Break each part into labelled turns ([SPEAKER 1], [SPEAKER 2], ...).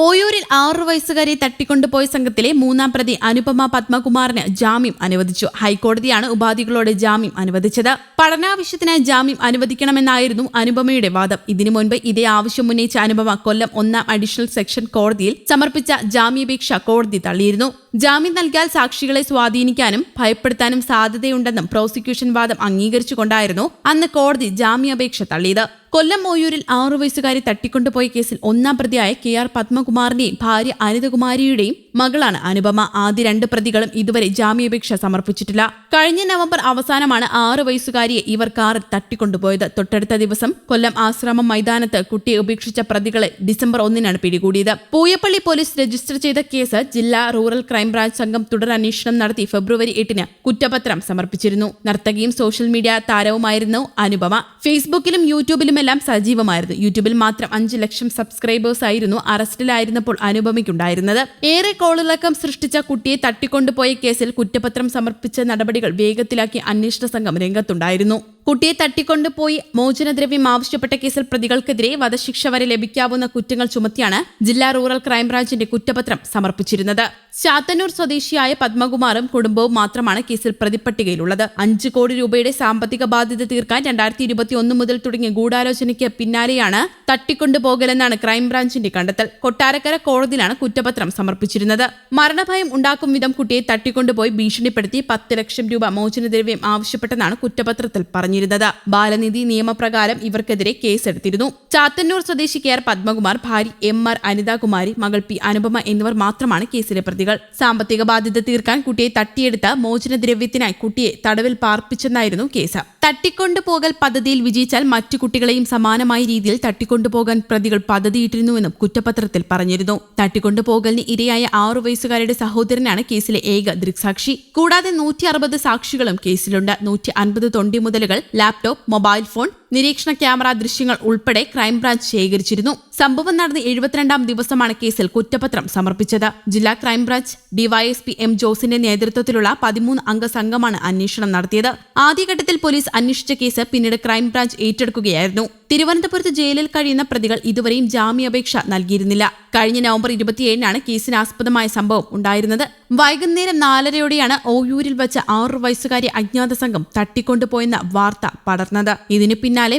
[SPEAKER 1] ഓയൂരിൽ ആറു വയസ്സുകാരെ തട്ടിക്കൊണ്ടുപോയ സംഘത്തിലെ മൂന്നാം പ്രതി അനുപമ പത്മകുമാറിന് ജാമ്യം അനുവദിച്ചു. ഹൈക്കോടതിയാണ് ഉപാധികളോടെ ജാമ്യം അനുവദിച്ചത്. പഠനാവശ്യത്തിനായി ജാമ്യം അനുവദിക്കണമെന്നായിരുന്നു അനുപമയുടെ വാദം. ഇതിനു മുൻപ് ഇതേ ആവശ്യം ഉന്നയിച്ച അനുപമ കൊല്ലം ഒന്നാം അഡീഷണൽ സെക്ഷൻ കോടതിയിൽ സമർപ്പിച്ച ജാമ്യാപേക്ഷ കോടതി തള്ളിയിരുന്നു. ജാമ്യം നൽകിയാൽ സാക്ഷികളെ സ്വാധീനിക്കാനും ഭയപ്പെടുത്താനും സാധ്യതയുണ്ടെന്നും പ്രോസിക്യൂഷൻ വാദം അംഗീകരിച്ചുകൊണ്ടായിരുന്നു അന്ന് കോടതി ജാമ്യാപേക്ഷ തള്ളിയത്. കൊല്ലം ഓയൂരിൽ ആറു വയസ്സുകാരി തട്ടിക്കൊണ്ടുപോയ കേസിൽ ഒന്നാം പ്രതിയായ കെ ആർ പത്മകുമാറിന്റെയും ഭാര്യ അനിതകുമാരിയുടെയും മകളാണ് അനുപമ. ആദ്യ രണ്ട് പ്രതികളും ഇതുവരെ ജാമ്യാപേക്ഷ സമർപ്പിച്ചിട്ടില്ല. കഴിഞ്ഞ നവംബർ അവസാനമാണ് ആറു വയസ്സുകാരിയെ ഇവർ കാറിൽ തട്ടിക്കൊണ്ടുപോയത്. തൊട്ടടുത്ത ദിവസം കൊല്ലം ആശ്രമം മൈതാനത്ത് കുട്ടിയെ ഉപേക്ഷിച്ച പ്രതികളെ ഡിസംബർ ഒന്നിനാണ് പിടികൂടിയത്. പൂയപ്പള്ളി പോലീസ് രജിസ്റ്റർ ചെയ്ത കേസ് ജില്ലാ റൂറൽ ക്രൈംബ്രാഞ്ച് സംഘം തുടരന്വേഷണം നടത്തി ഫെബ്രുവരി എട്ടിന് കുറ്റപത്രം സമർപ്പിച്ചിരുന്നു. നർത്തകിയും സോഷ്യൽ മീഡിയ താരവുമായിരുന്നു അനുപമ. ഫേസ്ബുക്കിലും യൂട്യൂബിലുമെല്ലാം സജീവമായിരുന്നു. യൂട്യൂബിൽ മാത്രം അഞ്ച് ലക്ഷം സബ്സ്ക്രൈബേഴ്സ് ആയിരുന്നു അറസ്റ്റിലായിരുന്നപ്പോൾ അനുപമയ്ക്കുണ്ടായിരുന്നത്. ഏറെ കോളിളക്കം സൃഷ്ടിച്ച കുട്ടിയെ തട്ടിക്കൊണ്ടുപോയ കേസിൽ കുറ്റപത്രം സമർപ്പിച്ച നടപടികൾ വേഗത്തിലാക്കി അന്വേഷണ സംഘം രംഗത്തുണ്ടായിരുന്നു. കുട്ടിയെ തട്ടിക്കൊണ്ടുപോയി മോചനദ്രവ്യം ആവശ്യപ്പെട്ട കേസിൽ പ്രതികൾക്കെതിരെ വധശിക്ഷ വരെ ലഭിക്കാവുന്ന കുറ്റങ്ങൾ ചുമത്തിയാണ് ജില്ലാ റൂറൽ ക്രൈംബ്രാഞ്ചിന്റെ കുറ്റപത്രം സമർപ്പിച്ചിരുന്നത്. ചാത്തന്നൂർ സ്വദേശിയായ പത്മകുമാറും കുടുംബവും മാത്രമാണ് കേസിൽ പ്രതിപ്പട്ടികയിലുള്ളത്. അഞ്ച് കോടി രൂപയുടെ സാമ്പത്തിക ബാധ്യത തീർക്കാൻ രണ്ടായിരത്തി ഇരുപത്തി ഒന്ന് മുതൽ തുടങ്ങിയ ഗൂഢാലോചനയ്ക്ക് പിന്നാലെയാണ് തട്ടിക്കൊണ്ടുപോകലെന്നാണ് ക്രൈംബ്രാഞ്ചിന്റെ കണ്ടെത്തൽ. കൊട്ടാരക്കര കോടതിയിലാണ് കുറ്റപത്രം സമർപ്പിച്ചിരുന്നത്. മരണഭയം ഉണ്ടാക്കും വിധം കുട്ടിയെ തട്ടിക്കൊണ്ടുപോയി ഭീഷണിപ്പെടുത്തി പത്ത് ലക്ഷം രൂപ മോചനദ്രവ്യം ആവശ്യപ്പെട്ടെന്നാണ് കുറ്റപത്രത്തിൽ പറഞ്ഞിരുന്നത്. ബാലനിധി നിയമപ്രകാരം ഇവർക്കെതിരെ കേസെടുത്തിരുന്നു. ചാത്തന്നൂർ സ്വദേശി കെ ആർ പത്മകുമാർ ഭാര്യ എം ആർ അനിതാകുമാരി മകൾ പി അനുപമ എന്നിവർ മാത്രമാണ് കേസിലെ പ്രതികൾ. സാമ്പത്തിക ബാധ്യത തീർക്കാൻ കുട്ടിയെ തട്ടിയെടുത്ത് മോചനദ്രവ്യത്തിനായി കുട്ടിയെ തടവിൽ പാർപ്പിച്ചെന്നായിരുന്നു കേസ്. തട്ടിക്കൊണ്ടുപോകൽ പദ്ധതിയിൽ വിജയിച്ചാൽ മറ്റു കുട്ടികളെയും സമാനമായ രീതിയിൽ തട്ടിക്കൊണ്ടുപോകാൻ പ്രതികൾ പദ്ധതിയിട്ടിരുന്നുവെന്നും കുറ്റപത്രത്തിൽ പറഞ്ഞിരുന്നു. തട്ടിക്കൊണ്ടുപോകലിന് ഇരയായ ആറു വയസ്സുകാരുടെ സഹോദരനാണ് കേസിലെ ഏക ദൃക്സാക്ഷി. കൂടാതെ നൂറ്റി അറുപത് സാക്ഷികളും കേസിലുണ്ട്. നൂറ്റി അൻപത് തൊണ്ടി മുതലുകൾ ലാപ്ടോപ്പ് മൊബൈൽ ഫോൺ നിരീക്ഷണ ക്യാമറ ദൃശ്യങ്ങൾ ഉൾപ്പെടെ ക്രൈംബ്രാഞ്ച് ശേഖരിച്ചിരുന്നു. സംഭവം നടന്ന എഴുപത്തിരണ്ടാം ദിവസമാണ് കേസിൽ കുറ്റപത്രം സമർപ്പിച്ചത്. ജില്ലാ ക്രൈംബ്രാഞ്ച് ഡിവൈഎസ്പി എം ജോസിന്റെ നേതൃത്വത്തിലുള്ള പതിമൂന്ന് അംഗ സംഘമാണ് അന്വേഷണം നടത്തിയത്. ആദ്യഘട്ടത്തിൽ പോലീസ് അന്വേഷിച്ച കേസ് പിന്നീട് ക്രൈംബ്രാഞ്ച് ഏറ്റെടുക്കുകയായിരുന്നു. തിരുവനന്തപുരത്ത് ജയിലിൽ കഴിയുന്ന പ്രതികൾ ഇതുവരെയും ജാമ്യാപേക്ഷ നൽകിയിരുന്നില്ല. കഴിഞ്ഞ നവംബർ ഇരുപത്തിയേഴിനാണ് കേസിനാസ്പദമായ സംഭവം ഉണ്ടായിരുന്നത്. വൈകുന്നേരം നാലരയോടെയാണ് ഓയൂരിൽ വെച്ച ആറു വയസ്സുകാരി അജ്ഞാത സംഘം തട്ടിക്കൊണ്ടുപോയെന്ന വാർത്ത പടർന്നത്. ഇതിനു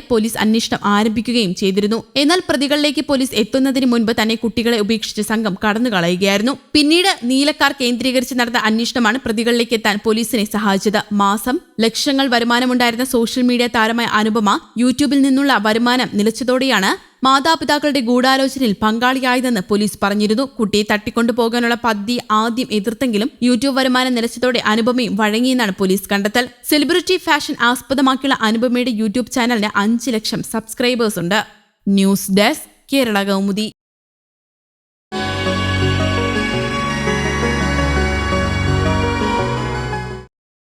[SPEAKER 1] പോലീസ് അന്വേഷണം ആരംഭിക്കുകയും ചെയ്തിരുന്നു. എന്നാൽ പ്രതികളിലേക്ക് പോലീസ് എത്തുന്നതിന് മുൻപ് തന്നെ കുട്ടികളെ ഉപേക്ഷിച്ച് സംഘം കടന്നു കളയുകയായിരുന്നു. പിന്നീട് നീലക്കാർ കേന്ദ്രീകരിച്ച് നടന്ന അന്വേഷണമാണ് പ്രതികളിലേക്ക് എത്താൻ പോലീസിനെ സഹായിച്ചത്. മാസം ലക്ഷങ്ങൾ വരുമാനമുണ്ടായിരുന്ന സോഷ്യൽ മീഡിയ താരമായ അനുപമ യൂട്യൂബിൽ നിന്നുള്ള വരുമാനം നിലച്ചതോടെയാണ് മാതാപിതാക്കളുടെ ഗൂഢാലോചനയിൽ പങ്കാളിയായതെന്ന് പോലീസ് പറഞ്ഞിരുന്നു. കുട്ടിയെ തട്ടിക്കൊണ്ടു പോകാനുള്ള പദ്ധതി ആദ്യം എതിർത്തെങ്കിലും യൂട്യൂബ് വരുമാനം നിലച്ചതോടെ അനുപമയും വഴങ്ങിയെന്നാണ് പോലീസ് കണ്ടെത്തൽ. സെലിബ്രിറ്റി ഫാഷൻ ആസ്പദമാക്കിയുള്ള അനുപമയുടെ യൂട്യൂബ് ചാനലിന് അഞ്ച് ലക്ഷം സബ്സ്ക്രൈബേഴ്സ് ഉണ്ട്. News desk Kerala Kaumudi.